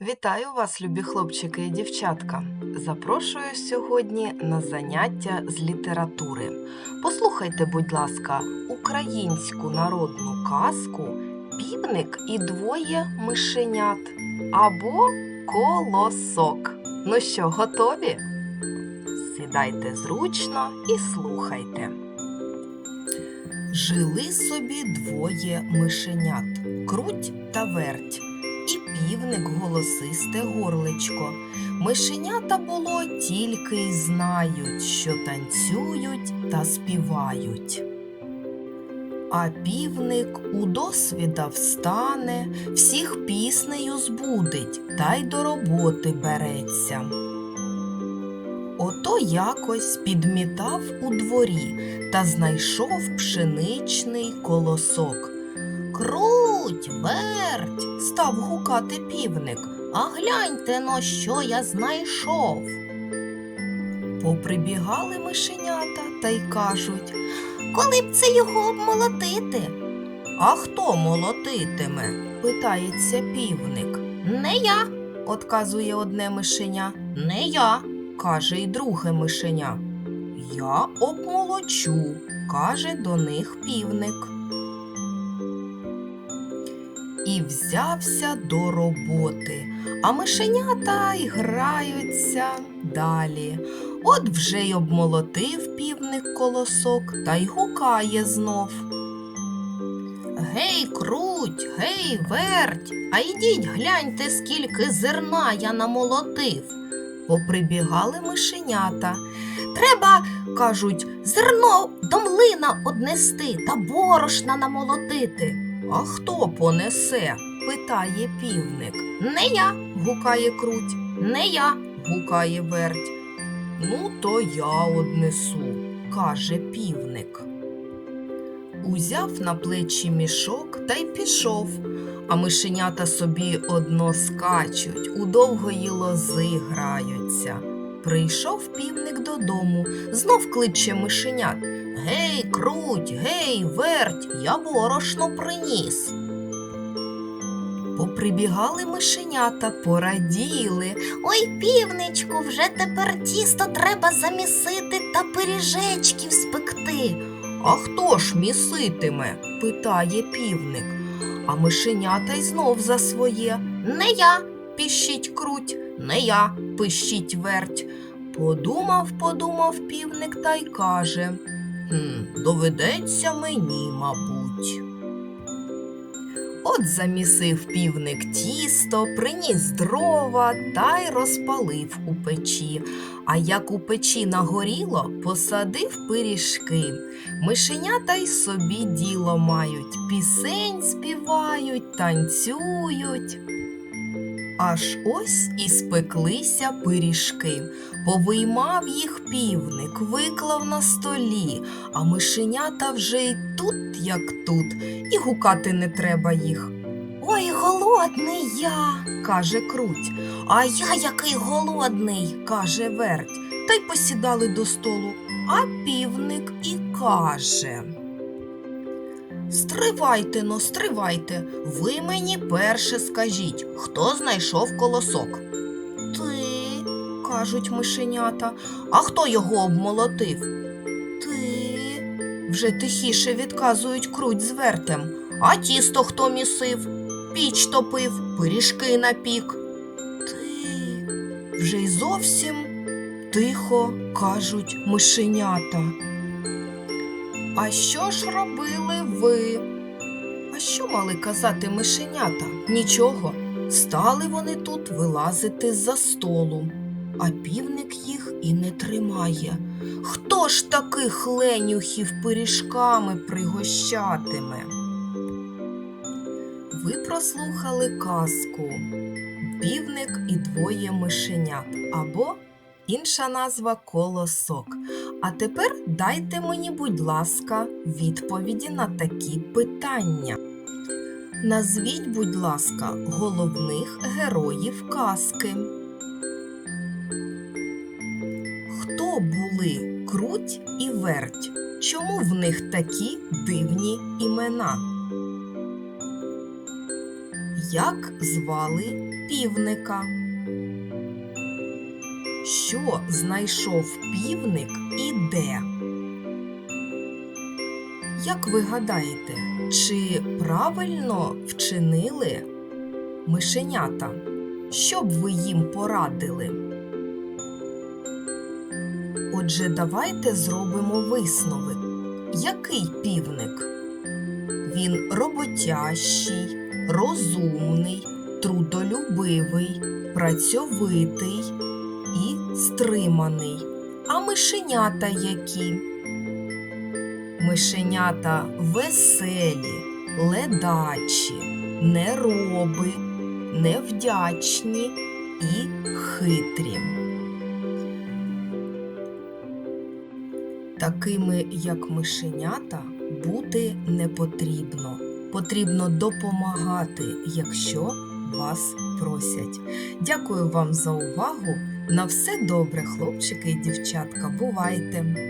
Вітаю вас, любі хлопчики і дівчатка. Запрошую сьогодні на заняття з літератури. Послухайте, будь ласка, українську народну казку Півник і двоє мишенят або колосок. Ну що, готові? Сідайте зручно і слухайте. Жили собі двоє мишенят круть та верть півник голосисте горличко. Мишенята було тільки й знають, що танцюють та співають. А півник у досвіда встане, всіх піснею збудить та й до роботи береться. Ото якось підмітав у дворі та знайшов пшеничний колосок. Круть, верть, став гукати півник. А гляньте но, що я знайшов. Поприбігали мишенята та й кажуть, коли б це його обмолотити? А хто молотитиме? питається півник. Не я, отказує одне мишеня. Не я, каже й друге мишеня. Я обмолочу, каже до них півник і взявся до роботи, а мишенята й граються далі. От вже й обмолотив півник колосок та й гукає знов. Гей, круть, гей, верть, а йдіть гляньте, скільки зерна я намолотив. Поприбігали мишенята. Треба, кажуть, зерно до млина однести та борошна намолотити. А хто понесе? питає півник. Не я, гукає круть, не я, гукає верть. Ну, то я однесу, каже півник. Узяв на плечі мішок та й пішов, а мишенята собі одно скачуть, у довгої лози граються. Прийшов півник додому, знов кличе мишенят. Гей, круть, гей, верть, я борошно приніс. Поприбігали мишенята, пораділи. Ой, півничку, вже тепер тісто треба замісити та пиріжечків спекти. А хто ж міситиме? питає півник. А мишенята й знов за своє. Не я, піщить круть, не я, пищить верть. Подумав, подумав півник та й каже. Хм, доведеться мені, мабуть. От замісив півник тісто, приніс дрова та й розпалив у печі. А як у печі нагоріло, посадив пиріжки. Мишенята й собі діло мають, пісень співають, танцюють. Аж ось і спеклися пиріжки. Повиймав їх півник, виклав на столі, а мишенята вже й тут, як тут, і гукати не треба їх. Ой, голодний я, каже круть. А я який голодний, каже верть. Та й посідали до столу. А півник і каже. Стривайте но, стривайте, ви мені перше скажіть, хто знайшов колосок? Ти, кажуть мишенята, а хто його обмолотив? Ти. Вже тихіше відказують круть з вертем. А тісто хто місив? Піч топив, пиріжки напік. Ти. Вже й зовсім тихо кажуть мишенята. А що ж робили ви? А що мали казати мишенята? Нічого. Стали вони тут вилазити з-за столу, а півник їх і не тримає. Хто ж таких ленюхів пиріжками пригощатиме? Ви прослухали казку Півник і двоє мишенят або інша назва колосок. А тепер дайте мені, будь ласка, відповіді на такі питання. Назвіть, будь ласка, головних героїв казки. Хто були круть і верть? Чому в них такі дивні імена? Як звали півника. Що знайшов півник і де? Як ви гадаєте, чи правильно вчинили мишенята? Що б ви їм порадили? Отже, давайте зробимо висновок. Який півник? Він роботящий, розумний, трудолюбивий, працьовитий і стриманий. А мишенята які? Мишенята веселі, ледачі, нероби, невдячні і хитрі. Такими, як мишенята, бути не потрібно. Потрібно допомагати, якщо вас просять. Дякую вам за увагу. На все добре, хлопчики і дівчатка. Бувайте!